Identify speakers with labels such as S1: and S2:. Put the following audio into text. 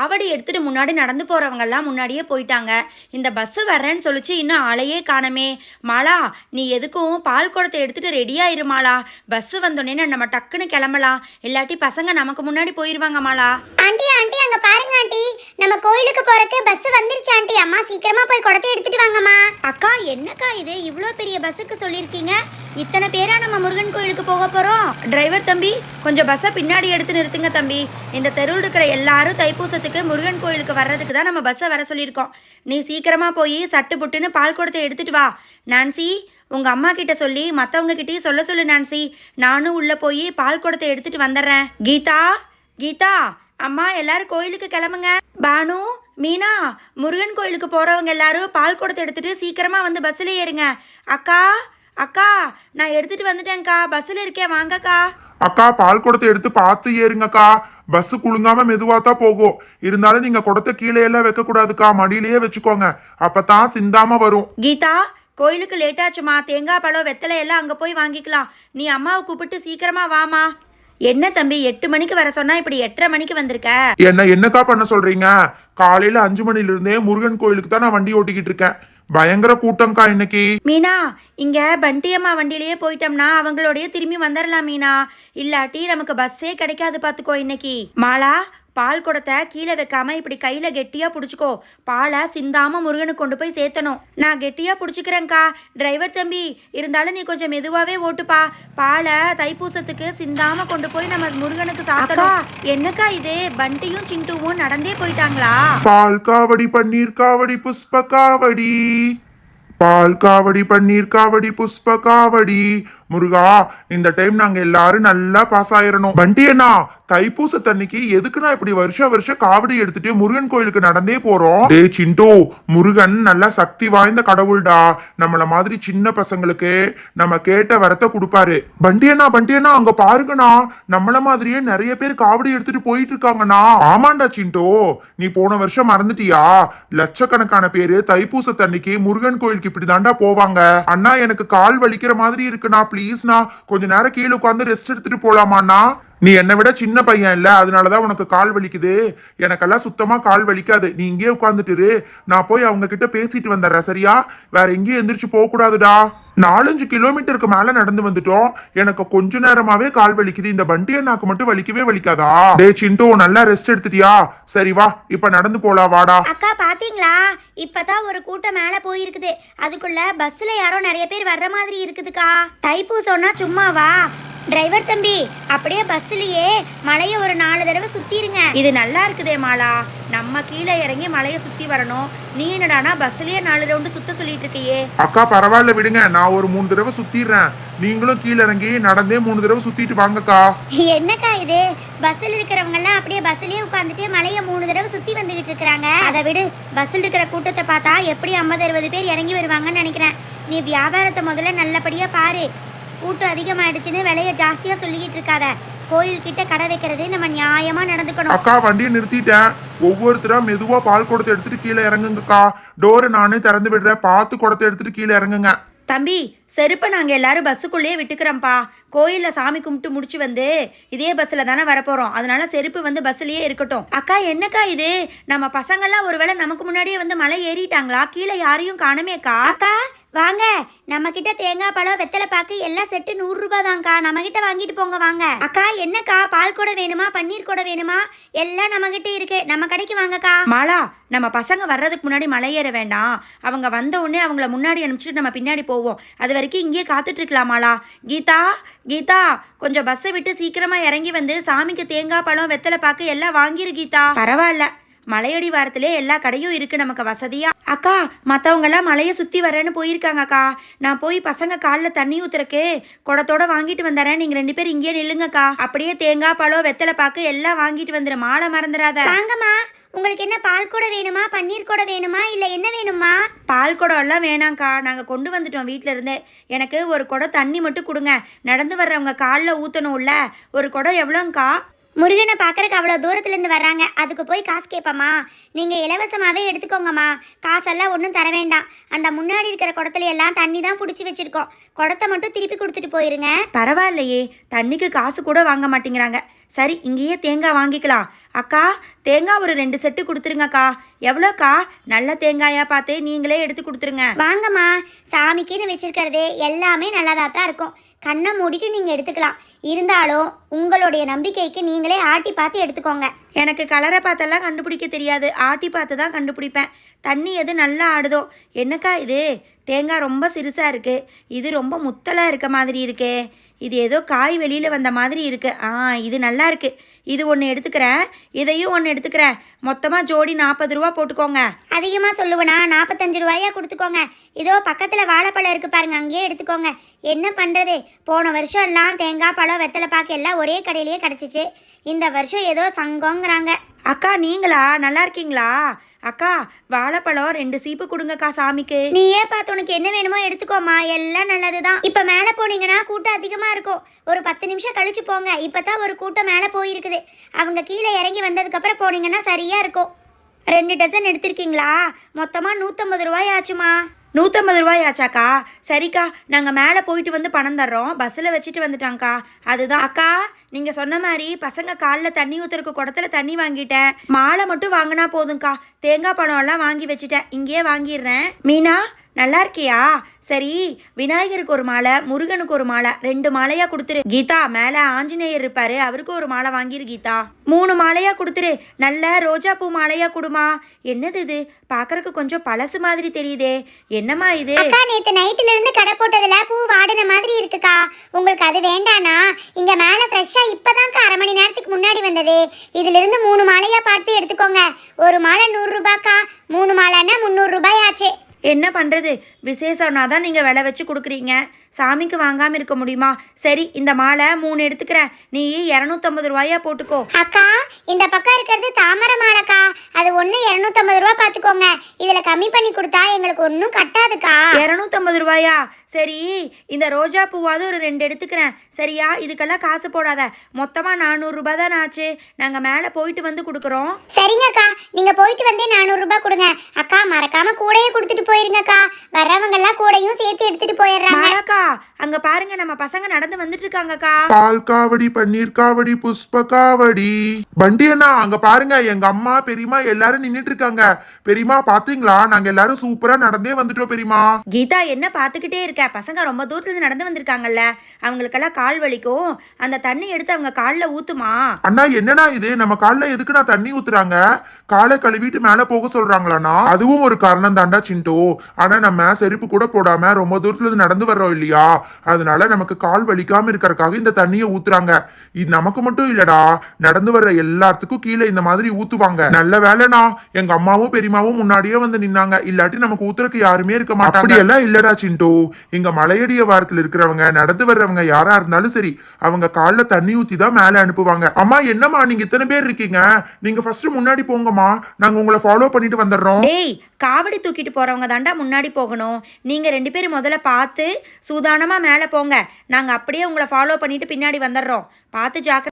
S1: காவடி எடுத்துட்டு முன்னாடி நடந்து போறவங்கெல்லாம் முன்னாடியே போயிட்டாங்க. இந்த பஸ் வர்றேன்னு சொல்லிச்சு இன்னும் ஆளையே காணமே. மாலா நீ எதுக்கும் பால் குடத்தை எடுத்துட்டு ரெடியா இரு மாலா. பஸ் வந்தோடனே நம்ம டக்குன்னு கிளம்பலாம். இல்லாட்டி பசங்க நமக்கு முன்னாடி போயிருவாங்க மாலா.
S2: ஆண்டி ஆண்டி அங்க பாருங்க ஆண்டி. போறக்கு பஸ் வந்துருச்சு ஆண்டி அம்மா சீக்கிரமா போய் குடத்தை எடுத்துட்டு வாங்கம்மா.
S1: அக்கா என்னக்கா இது? இவ்வளோ பெரிய பஸ்ஸுக்கு சொல்லியிருக்கீங்க. இத்தனை பேரா நம்ம முருகன் கோயிலுக்கு போக போறோம்? டிரைவர் தம்பி கொஞ்சம் பஸ்ஸை பின்னாடி எடுத்து நிறுத்துங்க தம்பி. இந்த தெருவில் இருக்கிற எல்லாரும் தைப்பூசத்துக்கு முருகன் கோயிலுக்கு வர்றதுக்கு தான் நம்ம பஸ்ஸை வர சொல்லியிருக்கோம். நீ சீக்கிரமா போய் சட்டு புட்டுன்னு பால் குடத்தை எடுத்துட்டு வா. நான்சி உங்க அம்மா கிட்ட சொல்லி மற்றவங்க கிட்டயும் சொல்ல சொல்லு நான்சி. நானும் உள்ள போய் பால் குடத்தை எடுத்துட்டு வந்துடுறேன். கீதா கீதா அம்மா எல்லாரும் கோயிலுக்கு கிளம்புங்க. பானு மீனா முருகன் கோயிலுக்கு போறவங்க எல்லாரும் பால் குடத்தை எடுத்துட்டு சீக்கிரமா வந்து பஸ்ஸில் ஏறுங்க. அக்கா அக்கா நான் எடுத்துட்டு வந்துட்டேன்க்கா. பஸ்ஸில் இருக்கேன். வாங்கக்கா.
S3: அக்கா பால் குடத்தை எடுத்து பார்த்து ஏறுங்கக்கா. பஸ் குலுங்காம மெதுவா தான் போகும். இருந்தாலும் நீங்க குடத்தை கீழே எல்லாம் வைக்க கூடாதுக்கா மடியிலேயே வச்சுக்கோங்க. அப்பதான் சிந்தாம வரும்.
S1: கீதா கோயிலுக்கு லேட் ஆச்சுமா? தேங்காய் பழம் வெத்தலை எல்லாம் அங்கே போய் வாங்கிக்கலாம். நீ அம்மாவை கூப்பிட்டு சீக்கிரமா வாமா. என்ன தம்பி எட்டு மணிக்கு வர சொன்னா இப்படி எட்டரை மணிக்கு வந்திருக்க?
S3: என்ன என்னக்கா பண்ண சொல்றீங்க? காலையில அஞ்சு மணில இருந்தே முருகன் கோயிலுக்கு தான் நான் வண்டி ஓட்டிக்கிட்டு இருக்கேன். பயங்கர கூட்டம்க்கா இன்னைக்கு.
S1: மீனா இங்க பண்டி அம்மா வண்டியிலேயே போயிட்டோம்னா அவங்களோடய திரும்பி வந்துடலாம் மீனா. இல்லாட்டி நமக்கு பஸ்ஸே கிடைக்காது பார்த்துக்கோ இன்னைக்கு. மாலா பால் குடத்தை கீழே வைக்காம இப்படி கையில கெட்டியா பிடிச்சிக்கோ. பாலை சிந்தாம முருகனுக்கு கொண்டு போய் சேர்த்தணும். நான் கெட்டியா பிடிச்சிக்கிறேன்க்கா. டிரைவர் தம்பி இருந்தாலும் நீ கொஞ்சம் மெதுவாவே ஓட்டுப்பா. பாலை தைப்பூசத்துக்கு சிந்தாம கொண்டு போய் நம்ம முருகனுக்கு சாத்தணும். என்னக்கா இது? பண்டியும் சிண்டுவும் நடந்தே போயிட்டாங்களா?
S3: பால் காவடி பன்னீர் காவடி புஷ்ப காவடி. பால் காவடி பன்னீர் காவடி புஷ்ப காவடி. முருகா இந்த டைம் நாங்க எல்லாரும் நல்லா பாஸ் ஆயிரணும். வண்டியண்ணா தைப்பூச தண்ணிக்கு எதுக்கு நான் இப்படி வருஷ வருஷம் காவடி எடுத்துட்டு முருகன் கோயிலுக்கு நடந்தே போறோம்? டே சிண்டு முருகன் நல்லா சக்தி வாய்ந்த கடவுள்டா. நம்மள மாதிரி சின்ன பசங்களுக்கு நம்ம கேட்ட வரத்தை கொடுப்பாரு. பண்டியண்ணா பண்டியண்ணா அங்க பாருங்கண்ணா. நம்மள மாதிரியே நிறைய பேர் காவடி எடுத்துட்டு போயிட்டு இருக்காங்கண்ணா. ஆமாண்டா சிண்டோ. நீ போன வருஷம் மறந்துட்டியா? லட்சக்கணக்கான பேரு தைப்பூச தண்ணிக்கு முருகன் கோயிலுக்கு இப்படி தாண்டா போவாங்க. அண்ணா எனக்கு கால் வலிக்கிற மாதிரி இருக்குண்ணா ப்ளீஸ்ண்ணா கொஞ்ச நேரம் கீழே உட்காந்து ரெஸ்ட் எடுத்துட்டு போலாமாண்ணா நீ என்னை விட சின்ன பையன் இல்ல. அதனாலதான் உனக்கு கால் வலிக்குது. எனக்கெல்லாம் சுத்தமா கால் வலிக்காது. நீ இங்கேயே உட்காந்துட்டு நான் போய் அவங்க கிட்ட பேசிட்டு வந்துடுறேன். சரியா? வேற எங்கேயும் எந்திரிச்சு போக கூடாதுடா நாலஞ்சு கிலோமீட்டருக்கு மேல நடந்து வந்துட்டோம். எனக்கு கொஞ்ச நேரமாவே கால் வலிக்குது. இந்த வண்டி அண்ணாக்கு மட்டும் வலிக்கவே வலிக்காதா? டே சிண்டு நல்லா ரெஸ்ட் எடுத்துட்டியா? சரி வா இப்ப நடந்து போலாம் வாடா.
S2: அக்கா பாத்தீங்களா? இப்பதான் ஒரு கூட்டம் மேல போயிருக்குது. அதுக்குள்ள பஸ்ல யாரோ நிறைய பேர் வர்ற மாதிரி இருக்குதுக்கா. தைப்பூசம்னா சும்மாவா? டிரைவர் தம்பி அப்படியே பஸ்லயே மலைய ஒரு நாலு தடவை சுத்திருங்க.
S1: இது நல்லா இருக்குதே மாலா. நம்ம கீழே இறங்கி மலையை சுத்தி வரணும். நீ என்னடானா பஸ்லயே நாலு ரவுண்டு சுத்த சொல்லிட்டு இருக்கியே.
S3: அக்கா பரவாயில்ல விடுங்க. நான் ஒரு மூணு தடவை சுத்திடுறேன். நீங்களும் கீழே இறங்கி நடந்தே மூணு தடவை சுத்திட்டு வாங்கக்கா.
S2: என்னக்கா இது? பஸ்ஸில் இருக்கிறவங்க எல்லாம் அப்படியே பஸ்லயே உட்காந்துட்டு மலைய மூணு தடவை சுத்தி வந்துகிட்டு இருக்காங்க அதை விடு. பஸ்ஸில் இருக்கிற கூட்டத்தை பார்த்தா எப்படி ஐம்பது அறுபது பேர் இறங்கி வருவாங்கன்னு நினைக்கிறேன். நீ வியாபாரத்தை முதல்ல நல்லபடியா பாரு. கூட்டம் அதிகமாயிடுச்சுன்னு விலைய ஜாஸ்தியா சொல்லிக்கிட்டு இருக்காத. கோயில் கிட்ட கடை வைக்கிறது நம்ம நியாயமா நடந்துக்கணும்.
S3: அக்கா வண்டியை நிறுத்திட்டேன். ஒவ்வொருத்தரா மெதுவா பால் குடத்தை எடுத்துட்டு கீழே இறங்குங்கக்கா. டோரை நானே திறந்து விடுறேன். பார்த்து குடத்தை எடுத்துட்டு கீழே இறங்குங்க.
S1: தம்பி செருப்பை நாங்கள் எல்லாரும் பஸ்ஸுக்குள்ளேயே விட்டுக்கிறோம்ப்பா. கோயிலில் சாமி கும்பிட்டு முடிச்சு வந்து இதே பஸ்ஸில் தானே வரப்போகிறோம் அதனால செருப்பு வந்து பஸ்ஸிலேயே இருக்கட்டும். அக்கா என்னக்கா இது? நம்ம பசங்கள்லாம் ஒருவேளை நமக்கு முன்னாடியே வந்து மலை ஏறிட்டாங்களா? கீழே யாரையும் காணுமேக்கா
S2: அக்கா. வாங்க. நம்ம கிட்ட தேங்காய் பழம் வெத்தலை பாக்கு எல்லாம் செட்டு நூறு ரூபாய் தான்க்கா. நம்ம கிட்ட வாங்கிட்டு போங்க வாங்க. அக்கா என்னக்கா? பால் கூட வேணுமா? பன்னீர் கூட வேணுமா? எல்லாம் நம்ம கிட்ட இருக்கு. நம்ம கடைக்கு வாங்கக்கா.
S1: மாலா நம்ம பசங்க வர்றதுக்கு முன்னாடி மலை ஏற வேண்டாம். அவங்க வந்த உடனே அவங்கள முன்னாடி அனுப்பிச்சிட்டு நம்ம பின்னாடி போவோம். அது வரைக்கும் இங்கே காத்துட்டு இருக்கலாம் மாலா கீதா கீதா கொஞ்சம் பஸ்ஸை விட்டு சீக்கிரமாக இறங்கி வந்து சாமிக்கு தேங்காய் பழம் வெத்தலை பாக்கு எல்லாம் வாங்கிரு கீதா. பரவாயில்ல. மலையடி வாரத்திலே எல்லா கடையும் இருக்குது நமக்கு வசதியாக அக்கா மற்றவங்கெல்லாம் மலையை சுற்றி வரேன்னு போயிருக்காங்க அக்கா. நான் போய் பசங்க காலில் தண்ணி ஊற்றுறக்கே குடத்தோட வாங்கிட்டு வந்துறேன். நீங்கள் ரெண்டு பேரும் இங்கேயே நில்லுங்கக்கா. அப்படியே தேங்காய் பழம் வெத்தலை பாக்கு எல்லாம் வாங்கிட்டு வந்துரு. மாலை மறந்துடாத
S2: வாங்கம்மா. உங்களுக்கு என்ன பால் கூட வேணுமா? பன்னீர் கூட வேணுமா? இல்ல என்ன வேணுமா?
S1: பால் குடம் எல்லாம் வேணாங்க்கா நாங்கள் கொண்டு வந்துட்டோம் வீட்டில இருந்தே எனக்கு ஒரு குடம் தண்ணி மட்டும் கொடுங்க. நடந்து வர்றவங்க காலில் ஊற்றணும்ல ஒரு குடம் எவ்வளோங்க்கா?
S2: முருகனை பார்க்கறக்கு அவ்வளோ தூரத்துலேருந்து வர்றாங்க. அதுக்கு போய் காசு கேட்போமா நீங்கள் இலவசமாகவே எடுத்துக்கோங்கம்மா. காசெல்லாம் ஒன்றும் தர வேண்டாம். அந்த முன்னாடி இருக்கிற குடத்துல எல்லாம் தண்ணி தான் பிடிச்சி வச்சிருக்கோம். குடத்தை மட்டும் திருப்பி கொடுத்துட்டு போயிருங்க.
S1: பரவாயில்லையே. தண்ணிக்கு காசு கூட வாங்க மாட்டேங்கிறாங்க. சரி இங்கேயே தேங்காய் வாங்கிக்கலாம். அக்கா தேங்காய் ஒரு ரெண்டு செட்டு கொடுத்துருங்கக்கா. எவ்வளோக்கா? நல்ல தேங்காயா பார்த்து நீங்களே எடுத்து கொடுத்துருங்க.
S2: வாங்கம்மா. சாமிக்குன்னு வச்சிருக்கிறது எல்லாமே நல்லதாக தான் இருக்கும். கண்ணை மூடிட்டு நீங்கள் எடுத்துக்கலாம். இருந்தாலும் உங்களுடைய நம்பிக்கைக்கு நீங்களே ஆட்டி பார்த்து எடுத்துக்கோங்க.
S1: எனக்கு கலரை பார்த்தெல்லாம் கண்டுபிடிக்க தெரியாது. ஆட்டி பார்த்து தான் கண்டுபிடிப்பேன். தண்ணி எது நல்லா ஆடுதோ? என்னக்கா இது? தேங்காய் ரொம்ப சிறுசாக இருக்குது இது ரொம்ப முத்தலாக இருக்க மாதிரி இருக்கே. இது ஏதோ காய் வெளியில் வந்த மாதிரி இருக்குது ஆ இது நல்லா இருக்குது இது ஒன்று எடுத்துக்கிறேன். இதையும் ஒன்று எடுத்துக்கிறேன். மொத்தமாக ஜோடி நாற்பது ரூபா போட்டுக்கோங்க.
S2: அதிகமாக சொல்லுவேனா நாற்பத்தஞ்சு ரூபாயா கொடுத்துக்கோங்க. இதோ பக்கத்தில் வாழைப்பழம் இருக்குது பாருங்க அங்கேயே எடுத்துக்கோங்க. என்ன பண்ணுறது போன வருஷம் எல்லாம் தேங்காய் பழம் வெத்தலை பாக்கு எல்லாம் ஒரே கடையிலேயே கிடச்சிச்சு. இந்த வருஷம் ஏதோ சங்கங்கிறாங்க
S1: அக்கா நீங்களா? நல்லா இருக்கீங்களா? அக்கா வாழைப்பழம் ரெண்டு சீப்பு கொடுங்கக்கா சாமிக்கு.
S2: நீயே பார்த்து உனக்கு என்ன வேணுமோ எடுத்துக்கோமா எல்லாம் நல்லது தான் இப்போ மேலே போனீங்கன்னா கூட்டம் அதிகமாக இருக்கும். ஒரு பத்து நிமிஷம் கழிச்சு போங்க. இப்போ தான் ஒரு கூட்டம் மேலே போயிருக்குது. அவங்க கீழே இறங்கி வந்ததுக்கப்புறம் போனீங்கன்னா சரியாக இருக்கும்.
S1: ரெண்டு டசன் எடுத்திருக்கீங்களா? மொத்தமாக நூற்றம்பது ரூபாய் ஆச்சுமா. நூற்றம்பது ரூபாயாச்சாக்கா சரிக்கா நாங்கள் மேலே போயிட்டு வந்து பணம் தர்றோம். பஸ்ஸில் வச்சுட்டு வந்துட்டாங்க்கா அதுதான். அக்கா நீங்கள் சொன்ன மாதிரி பசங்க காலில் தண்ணி ஊற்றுறக்கு குடத்துல தண்ணி வாங்கிட்டேன். மாலை மட்டும் வாங்கினா போதும்க்கா. தேங்காய் பழம் எல்லாம் வாங்கி வச்சுட்டேன். இங்கேயே வாங்கிடுறேன். மீனா நல்லா இருக்கியா? சரி விநாயகருக்கு ஒரு மாலை முருகனுக்கு ஒரு மாலை ரெண்டு மாலையா கொடுத்துரு. கீதா மேலே ஆஞ்சநேயர் இருப்பாரு அவருக்கு ஒரு மாலை வாங்கிரு கீதா. மூணு மாலையா கொடுத்துரு. நல்ல ரோஜா பூ மாலையா கொடுமா. என்னது இது? பார்க்கறக்கு கொஞ்சம் பழசு மாதிரி தெரியுதே. என்னம்மா இது?
S2: அக்கா நேற்று நைட்டுல இருந்து கடை போட்டதுல பூ வாடின மாதிரி இருக்குக்கா. உங்களுக்கு அது வேண்டானா இங்க மேல ஃப்ரெஷ்ஷாக இப்போதான்க்கா அரை மணி நேரத்துக்கு முன்னாடி வந்தது. இதுல இருந்து மூணு மாலையா பார்த்து எடுத்துக்கோங்க. ஒரு மாலை நூறு ரூபாய்க்கா மூணு மாலைன்னா முந்நூறு ரூபாய் ஆச்சு.
S1: என்ன பண்ணுறது விசேஷம்னா தான் நீங்கள் விலை வச்சு கொடுக்குறீங்க. சாமிக்கு வாங்காமல் இருக்க முடியுமா? சரி இந்த மாலை மூணு எடுத்துக்கிறேன். நீ இரநூத்தம்பது ரூபாயா போட்டுக்கோ.
S2: அக்கா இந்த பக்கம் இருக்கிறது தாமரை மாலைக்கா. அது ஒன்று இரநூத்தம்பது ரூபா பார்த்துக்கோங்க இதில் கம்மி பண்ணி கொடுத்தா எங்களுக்கு ஒன்றும் கட்டாதுக்கா.
S1: இரநூத்தம்பது ரூபாயா? சரி இந்த ரோஜா பூவாவது ஒரு ரெண்டு எடுத்துக்கிறேன். சரியா? இதுக்கெல்லாம் காசு போடாத. மொத்தமாக நானூறுரூபா தான் ஆச்சு. நாங்கள் மேலே போயிட்டு வந்து கொடுக்குறோம்.
S2: சரிங்கக்கா. நீங்கள் போயிட்டு வந்தே நானூறுரூபா கொடுங்க. அக்கா மறக்காம கூடையே கொடுத்துட்டு போயிருங்கக்கா. வர்றவங்கெல்லாம் கூடையும் சேர்த்து எடுத்துட்டு போயிடுறாங்க.
S1: மாலாக்கா அங்கே பாருங்க நம்ம பசங்க நடந்து வந்துட்டு இருக்காங்கக்கா
S3: பால் காவடி பன்னீர் காவடி புஷ்ப காவடி. பண்டி அண்ணா அங்க பாருங்க எங்க அம்மா பெரியம்மா எல்லாரும் நின்னுட்டு இருக்காங்க பெரியம்மா பாத்தீங்களா? நாங்க எல்லாரும் சூப்பரா நடந்தே வந்துட்டோம் பெரியம்மா.
S1: கீதா என்ன பார்த்துக்கிட்டே இருக்க? பசங்க ரொம்ப தூரத்துல நடந்து வந்திருக்காங்கல்ல. அவங்களுக்கெல்லாம் கால் வலிக்கும். அந்த தண்ணி எடுத்து அவங்க காலில் ஊத்துமா?
S3: அண்ணா என்னண்ணா இது? நம்ம கால்ல எதுக்கு நான் தண்ணி ஊத்துறாங்க? காலை கழுவிட்டு மேல போக சொல்றாங்களாண்ணா? அதுவும் ஒரு காரணம் தாண்டா சிண்டோ. ஆனா நம்ம செருப்பு கூட போடாம ரொம்ப தூரத்துல இருந்து நடந்து வர்றோம் இல்லையா? அதனால நமக்கு கால் வலிக்காம இருக்கறதுக்காக இந்த தண்ணியை ஊத்துறாங்க. இது நமக்கு மட்டும் இல்லடா. நடந்து வர்ற எல்லாத்துக்கும் கீழே இந்த மாதிரி ஊத்துவாங்க. நல்ல வேலைண்ணா. எங்க அம்மாவும் பெரியமாவும் முன்னாடியே வந்து நின்னாங்க. இல்லாட்டி நமக்கு ஊத்துறதுக்கு யாருமே இருக்க மாட்டாங்க. அப்படியெல்லாம் இல்லடா சிண்டோ. இங்க மலையடிய வாரத்துல இருக்கிறவங்க நடந்து வர்றவங்க யாரா இருந்தாலும் சரி அவங்க கால்ல தண்ணி ஊத்தி தான் மேல அனுப்புவாங்க. அம்மா என்னம்மா நீங்க இத்தனை பேர் இருக்கீங்க? நீங்க ஃபர்ஸ்ட் முன்னாடி போங்கம்மா. நாங்க உங்களை ஃபாலோ பண்ணிட்டு வந்துடுறோம்.
S1: டேய் காவடி தூக்கிட்டு போகிறவங்க தாண்டா முன்னாடி போகணும். நீங்கள் ரெண்டு பேரும் முதல்ல பார்த்து சூதானமாக மேலே போங்க. நாங்கள் அப்படியே உங்களை ஃபாலோ பண்ணிவிட்டு பின்னாடி வந்துடுறோம். பார்த்து ஜாக்கிர